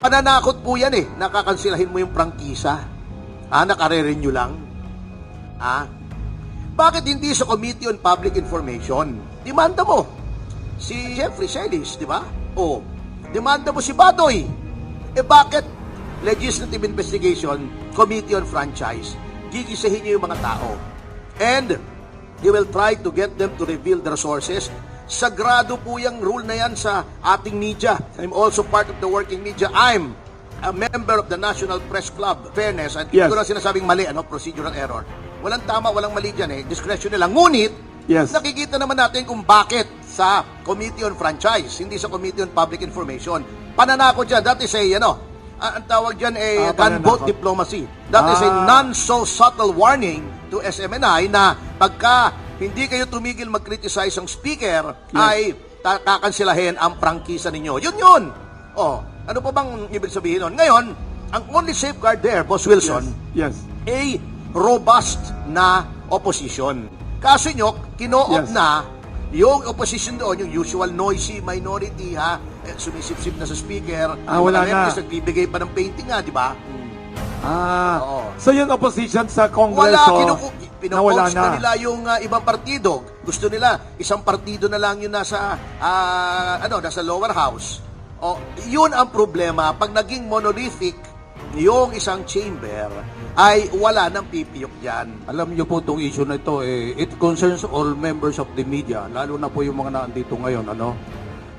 Pananakot po yan eh. Nakakansilahin mo yung prangkisa. Ah, nakare-renew lang. Ah, bakit hindi sa Committee on Public Information? Demanda mo. Si Jeffrey Celis, di ba? O, demanda mo si Badoy. Eh bakit Legislative Investigation, Committee on Franchise? Gigisahin niyo yung mga tao. And you will try to get them to reveal their sources. Sagrado po yung rule na yan sa ating media. I'm also part of the working media. I'm a member of the National Press Club. Fairness, at Yes. ito lang sinasabing mali, ano, procedural error. Walang tama, walang mali dyan eh. Discretion nila. Ngunit, Yes. nakikita naman natin kung bakit sa Committee on Franchise, hindi sa Committee on Public Information. Pananako dyan, that is a, ano, ah, ang tawag dyan ay Ah, gunboat diplomacy. That is a Ah. non-so-subtle warning to SMNI na pagka hindi kayo tumigil mag-criticize ang speaker, ay ta- kakansilahin ang prangkisa ninyo. Yun yun! Oh, ano pa bang ibig sabihin nun? Ngayon, ang only safeguard there, Boss Wilson, Yes. a robust na opposition. Kaso nyo, kinoo-op Yes. na yung opposition doon, yung usual noisy minority, ha? Eh, sumisip-sip na sa speaker. Ah, wala na. Nagbibigay pa ng painting nga, di ba? Ah. Oo. So yung opposition sa Wala, Kongreso, kinuku- pinopost na. na nila yung ah, ibang partido. Gusto nila, isang partido na lang yung nasa, ah, ano, nasa lower house. O, yun ang problema. Pag naging monolithic yung isang chamber, ay wala nang pipiyok dyan. Alam niyo po itong issue na ito, eh, it concerns all members of the media, lalo na po yung mga nandito ngayon. Ano?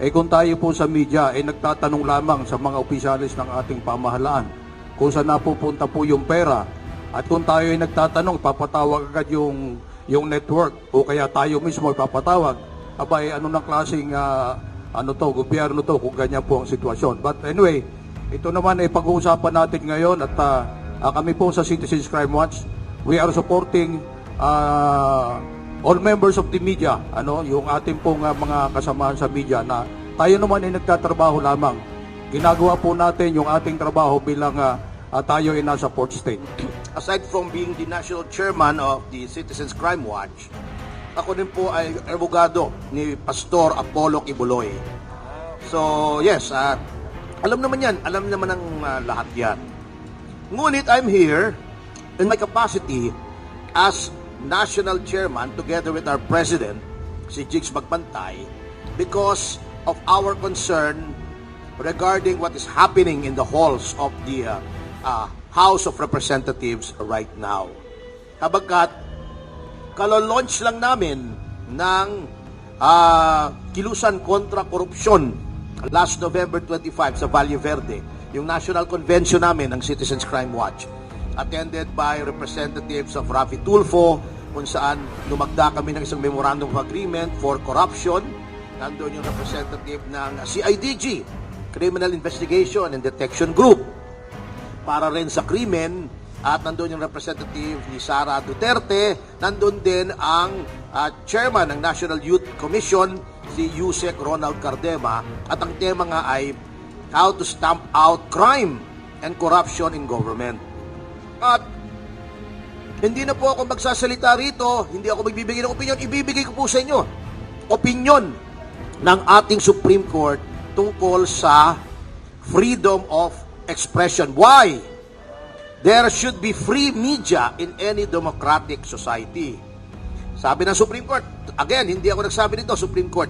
Eh kung tayo po sa media, eh nagtatanong lamang sa mga opisyalis ng ating pamahalaan kung saan napupunta po yung pera. At kung tayo ay nagtatanong, papatawag agad yung, yung network o kaya tayo mismo ay papatawag. Aba, eh, ano ng klaseng ah, ano to, gobyerno to kung ganyan po ang sitwasyon. But anyway, ito naman ay pag-uusapan natin ngayon at ah, kami po sa Citizens Crime Watch, we are supporting ah, all members of the media, ano, yung ating pong ah, mga kasamahan sa media na tayo naman ay nagtatrabaho lamang. Ginagawa po natin yung ating trabaho bilang ah, ah, tayo ay nasa port state. aside from being the national chairman of the Citizens Crime Watch, ako din po ay abogado ni Pastor Apollo Kibuloy. So, yes, ah, alam naman yan. Alam naman ng ah, lahat yan. Ngunit I'm here in my capacity as national chairman together with our president, si Jigs Magpantay, because of our concern regarding what is happening in the halls of the uh, uh, House of Representatives right now. Habagkat, kalolaunch lang namin ng ah, kilusan kontra korupsyon last November 25 sa Valle Verde, yung national convention namin ng Citizens Crime Watch, attended by representatives of Rafi Tulfo, kung saan lumagda kami ng isang memorandum of agreement for corruption. Nandun yung representative ng CIDG, Criminal Investigation and Detection Group para rin sa krimen. At nandun yung representative ni Sara Duterte, nandun din ang ah, chairman ng National Youth Commission, si Yusek Ronald Cardema, at ang tema nga ay how to stamp out crime and corruption in government. At hindi na po ako magsasalita rito, hindi ako magbibigay ng opinion, ibibigay ko po sa inyo opinion ng ating Supreme Court tungkol sa freedom of expression. Why? There should be free media in any democratic society. Sabi ng Supreme Court, again, hindi ako nagsabi nito, Supreme Court,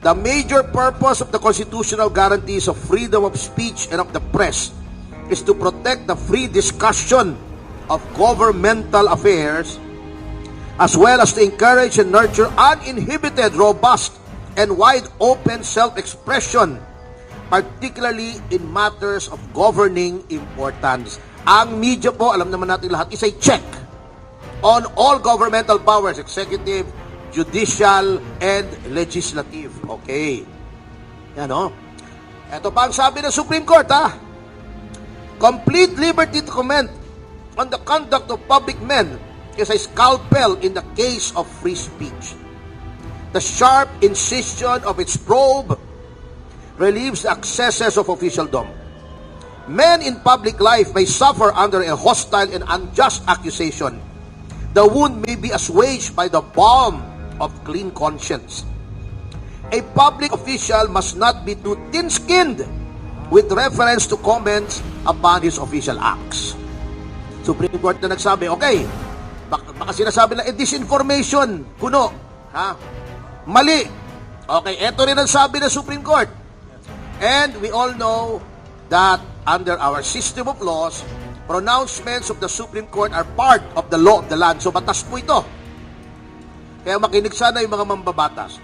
the major purpose of the constitutional guarantees of freedom of speech and of the press is to protect the free discussion of governmental affairs as well as to encourage and nurture uninhibited, robust, and wide open self-expression, particularly in matters of governing importance. Ang media po, alam naman natin lahat, is a check on all governmental powers, executive, judicial, and legislative. Okay. Yan, o. Ito pa ang sabi ng Supreme Court, ha? Complete liberty to comment on the conduct of public men is a scalpel in the case of free speech. The sharp incision of its probe relieves the excesses of officialdom. Men in public life may suffer under a hostile and unjust accusation. The wound may be assuaged by the balm of clean conscience. A public official must not be too thin-skinned with reference to comments upon his official acts. Supreme Court na nagsabi, okay, baka, baka sinasabi na, eh, disinformation, kuno, ha? Mali. Okay, eto rin ang sabi ng Supreme Court. And we all know that under our system of laws, pronouncements of the Supreme Court are part of the law of the land. So batas po ito. Kaya makinig sana yung mga mambabatas.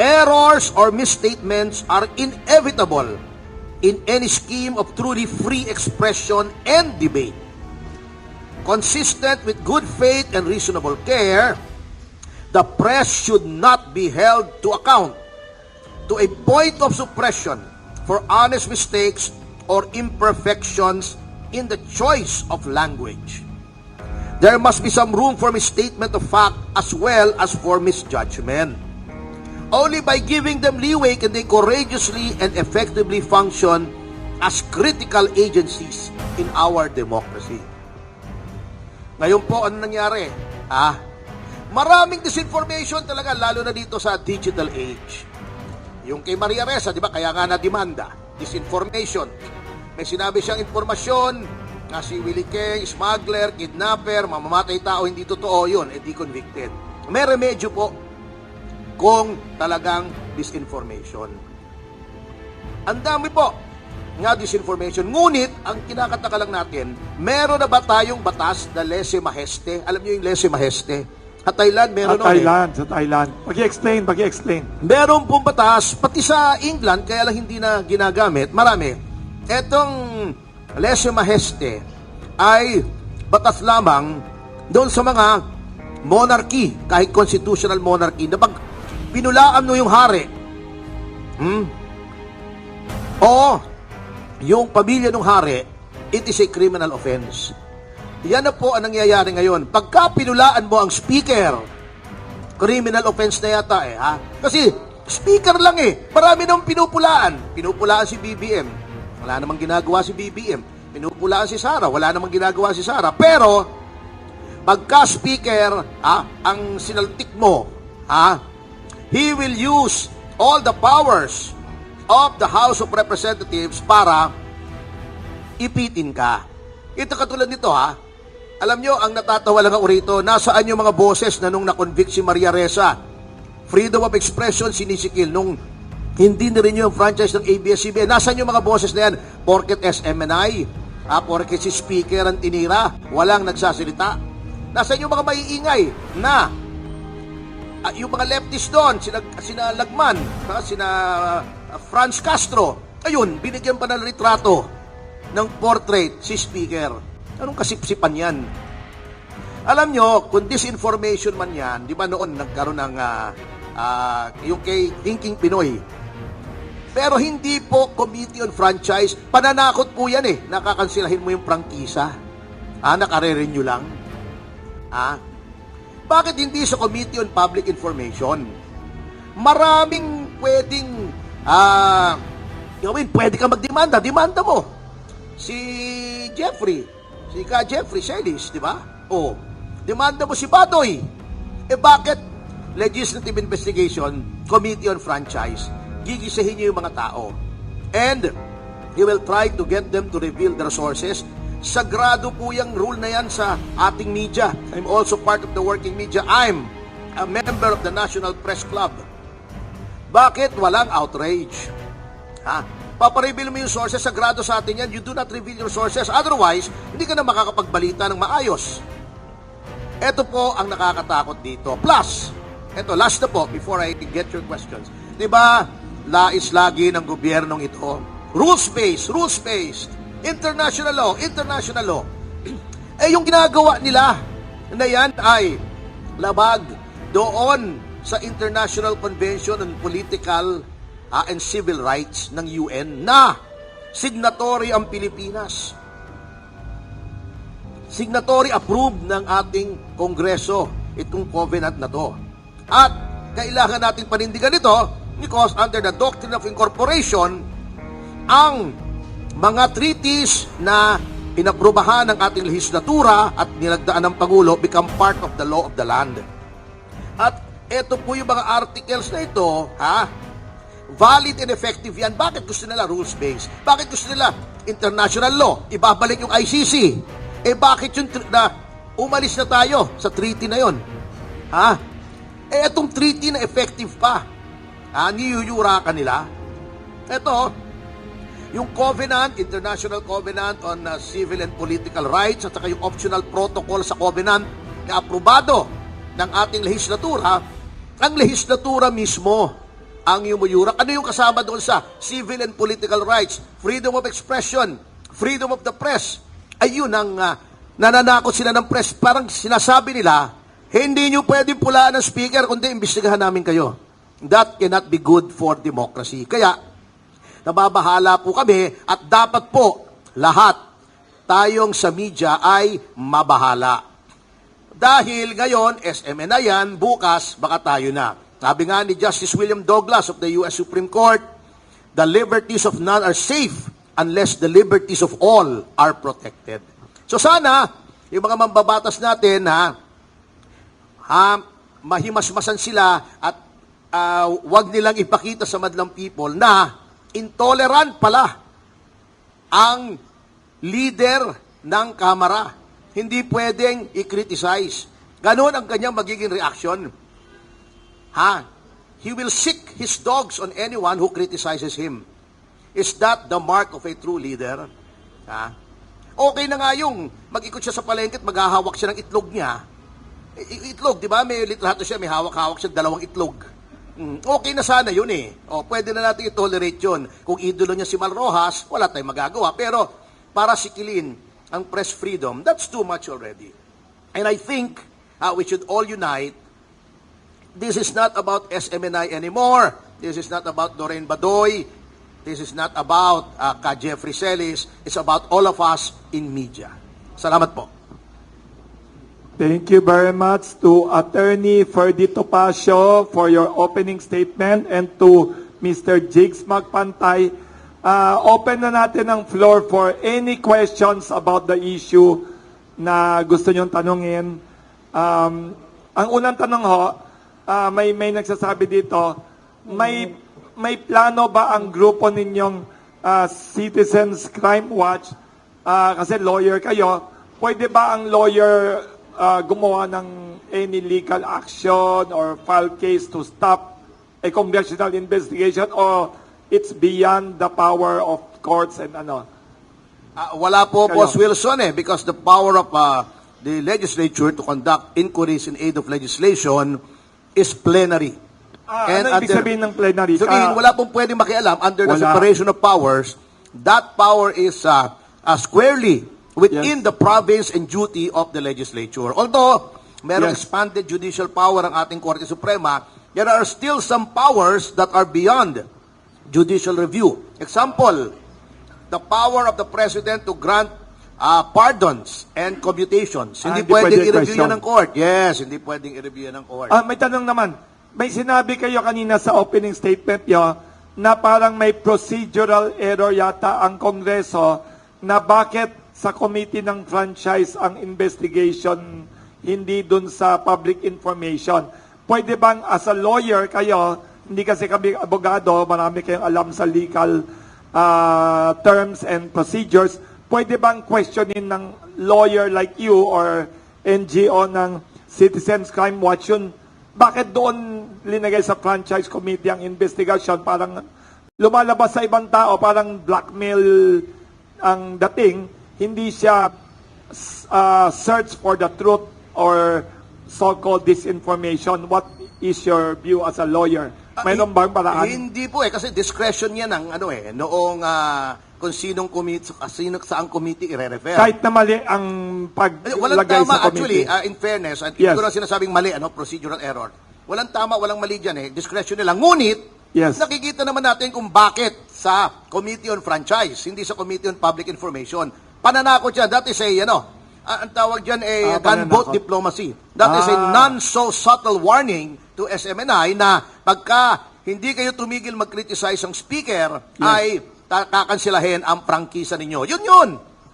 Errors or misstatements are inevitable in any scheme of truly free expression and debate. Consistent with good faith and reasonable care, the press should not be held to account to a point of suppression for honest mistakes or imperfections in the choice of language. There must be some room for misstatement of fact as well as for misjudgment. Only by giving them leeway can they courageously and effectively function as critical agencies in our democracy. Ngayon po, ano nangyari? Ah, maraming disinformation talaga, lalo na dito sa digital age. Yung kay Maria Ressa, di ba, kaya nga na-demanda, disinformation. May sinabi siyang informasyon na si Willie Keng, smuggler, kidnapper, mamamatay tao, hindi totoo yun, eh di convicted. May remedyo po kung talagang disinformation. Ang dami po nga disinformation. Ngunit, ang kinakataka lang natin, meron na ba tayong batas na lese maheste? Alam niyo yung lese maheste? Sa Thailand, meron Sa eh. Thailand, sa Thailand. Pag-i-explain, pag-i-explain. Meron pong batas, pati sa England, kaya lang hindi na ginagamit, marami. Etong lese maheste ay batas lamang doon sa mga monarchy, kahit constitutional monarchy, na pag pinulaan mo yung hari, hmm? o yung pamilya ng hari, it is a criminal offense. Yan na po ang nangyayari ngayon. Pagka pinulaan mo ang speaker, criminal offense na yata eh, ha? Kasi, speaker lang eh. Marami nang pinupulaan. Pinupulaan si BBM. Wala namang ginagawa si BBM. Pinupulaan si Sara. Wala namang ginagawa si Sara. Pero, pagka speaker, ha, ang sinaltik mo, ha, he will use all the powers of the House of Representatives para ipitin ka. Ito katulad nito ha. Alam nyo, ang natatawa lang ako rito, nasaan yung mga boses na nung na-convict si Maria Reza? Freedom of expression sinisikil nung hindi na rin yung franchise ng ABS-CBN. Nasaan yung mga boses na yan? Porket SMNI, ah, porket si speaker ang tinira, walang nagsasalita. Nasaan yung mga maiingay na Ah, yung mga leftist doon, sina, sina Lagman, saka sina ah, Franz Castro, ayun, binigyan pa ng litrato ng portrait si Speaker. Anong kasipsipan yan? Alam nyo, kung disinformation man yan, di ba noon nagkaroon ng ah, ah, yung kay Thinking Pinoy, pero hindi po Committee on Franchise, pananakot po yan eh. Nakakansilahin mo yung prangkisa. Ah, nakare-renew lang. Ah, bakit hindi sa Committee on Public Information? Maraming pwedeng ah gawin, pwede ka magdemanda, demanda mo. Si Jeffrey, si Ka Jeffrey Celis, di ba? O, demanda mo si Badoy. Eh bakit legislative investigation, Committee on Franchise, gigisahin niyo yung mga tao. And he will try to get them to reveal their sources. Sagrado po yung rule na yan sa ating media. I'm also part of the working media. I'm a member of the National Press Club. Bakit walang outrage? Ha? Papareveal mo yung sources, sagrado sa atin yan. You do not reveal your sources. Otherwise, hindi ka na makakapagbalita ng maayos. Ito po ang nakakatakot dito. Plus, ito, last na po, before I get your questions. Di ba, lais lagi ng gobyernong ito. Rules-based, rules-based. International law, international law. eh, yung ginagawa nila na yan ay labag doon sa International Convention on Political ah, and Civil Rights ng UN na signatory ang Pilipinas signatory approved ng ating Kongreso itong covenant na to. At kailangan nating panindigan ito because under the doctrine of incorporation, ang mga treaties na inaprubahan ng ating legislatura at nilagdaan ng Pangulo become part of the law of the land. At ito po yung mga articles na ito, ha? Valid and effective yan. Bakit gusto nila rules-based? Bakit gusto nila international law? Ibabalik yung ICC. Eh bakit yung na umalis na tayo sa treaty na yon? Ha? Eh itong treaty na effective pa. Ha? Niyuyura ka nila. Ito, yung Covenant, International Covenant on uh, Civil and Political Rights at saka yung optional protocol sa Covenant na aprobado ng ating legislatura, ang legislatura mismo ang yumuyurak. Ano yung kasama doon sa civil and political rights, freedom of expression, freedom of the press. Ayun ang uh, nananakot sila ng press. Parang sinasabi nila, hindi nyo pwedeng pulaan ng speaker, kundi imbestigahan namin kayo. That cannot be good for democracy. Kaya, nababahala po kami at dapat po lahat tayong sa media ay mabahala. Dahil ngayon, SMN na yan, bukas, baka tayo na. Sabi nga ni Justice William Douglas of the U.S. Supreme Court, the liberties of none are safe unless the liberties of all are protected. So sana, yung mga mambabatas natin, ha, ha mahimasmasan sila at ah, wag nilang ipakita sa madlang people na intolerant pala ang leader ng Kamara. Hindi pwedeng i-criticize. Ganon ang kanyang magiging reaction. Ha? He will sick his dogs on anyone who criticizes him. Is that the mark of a true leader? Ha? Okay na nga yung mag-ikot siya sa palengke at maghahawak siya ng itlog niya. Itlog, di ba? May litrato siya, may hawak-hawak siya dalawang itlog. Mm, okay na sana yun eh. O, pwede na natin i-tolerate yun. Kung idolo niya si Mal Rojas, wala tayong magagawa. Pero para sikilin ang press freedom, that's too much already. And I think uh, we should all unite. This is not about SMNI anymore. This is not about Doreen Badoy. This is not about uh, Ka Jeffrey Celis. It's about all of us in media. Salamat po. Thank you very much to Attorney Ferdy Topacio for your opening statement and to Mr. Jigs Magpantay. Uh, open na natin ang floor for any questions about the issue na gusto nyong tanungin. Um, ang unang tanong ho, ah, may, may nagsasabi dito, may, may plano ba ang grupo ninyong ah, Citizens Crime Watch, ah, kasi lawyer kayo, pwede ba ang lawyer ah, gumawa ng any legal action or file case to stop a congressional investigation or it's beyond the power of courts and ano? Ah, wala po, Kayo. Boss Wilson eh, because the power of ah, the legislature to conduct inquiries in aid of legislation is plenary. Ah, And ano ibig under- sabihin ng plenary? Sabihin, Ah, wala pong pwedeng makialam under the Wala. separation of powers. That power is uh, uh, squarely within Yes. the province and duty of the legislature. Although, merong Yes. expanded judicial power ang ating Korte Suprema, there are still some powers that are beyond judicial review. Example, the power of the President to grant uh, pardons and commutations. Ah, Hindi hindi pwedeng pwede i-review yan ng court. Yes, hindi pwedeng i-review yan ng court. Ah, may tanong naman. May sinabi kayo kanina sa opening statement nyo na parang may procedural error yata ang Kongreso na bakit sa committee ng franchise ang investigation hindi dun sa public information. Pwede bang as a lawyer kayo, hindi kasi kami abogado, marami kayong alam sa legal ah, terms and procedures, pwede bang questionin ng lawyer like you or NGO ng Citizens Crime Watch yun, bakit doon linagay sa franchise committee ang investigation? Parang lumalabas sa ibang tao, parang blackmail ang dating, hindi siya uh, search for the truth or so-called disinformation. What is your view as a lawyer? Mayroon bang paraan? Hindi po eh, kasi discretion yan ng ano eh, noong ah, kung sinong committee, sino saang committee i-refer. Kahit na mali ang Eh, Walang paglagay tama, sa actually, committee. ah, in fairness, at Yes. ko na sinasabing mali, ano, procedural error. Walang tama, walang mali dyan eh, discretion nila. Ngunit, Yes. nakikita naman natin kung bakit sa Committee on Franchise, hindi sa Committee on Public Information. Pananakot yan, that is a, ano, ah, ang tawag dyan eh, Ah, gunboat diplomacy. That is a Ah. non-so-subtle warning to SMNI na pagka hindi kayo tumigil mag-criticize ang speaker, ay ta- kakansilahin ang prangkisa ninyo. Yun yun!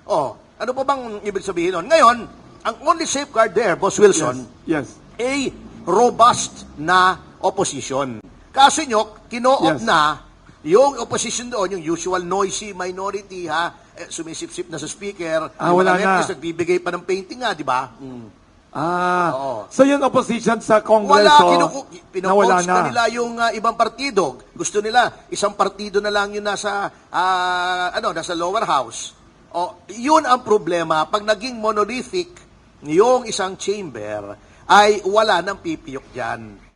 Oh, ano pa bang ibig sabihin nun? Ngayon, ang only safeguard there, Boss Wilson, yes. a robust na opposition. Kaso nyo, kinoo Yes. na Yung opposition doon, yung usual noisy minority, ha, eh, sumisip-sip na sa speaker. Ah, wala na. nagbibigay pa ng painting nga, di ba? Mm. Ah, Oo. so yung opposition sa Wala, Kongreso, kinuku- nawala pinopost na. nila yung ah, ibang partido. Gusto nila, isang partido na lang yun nasa, ah, ano, nasa lower house. O, yun ang problema. Pag naging monolithic yung isang chamber, ay wala nang pipiyok dyan.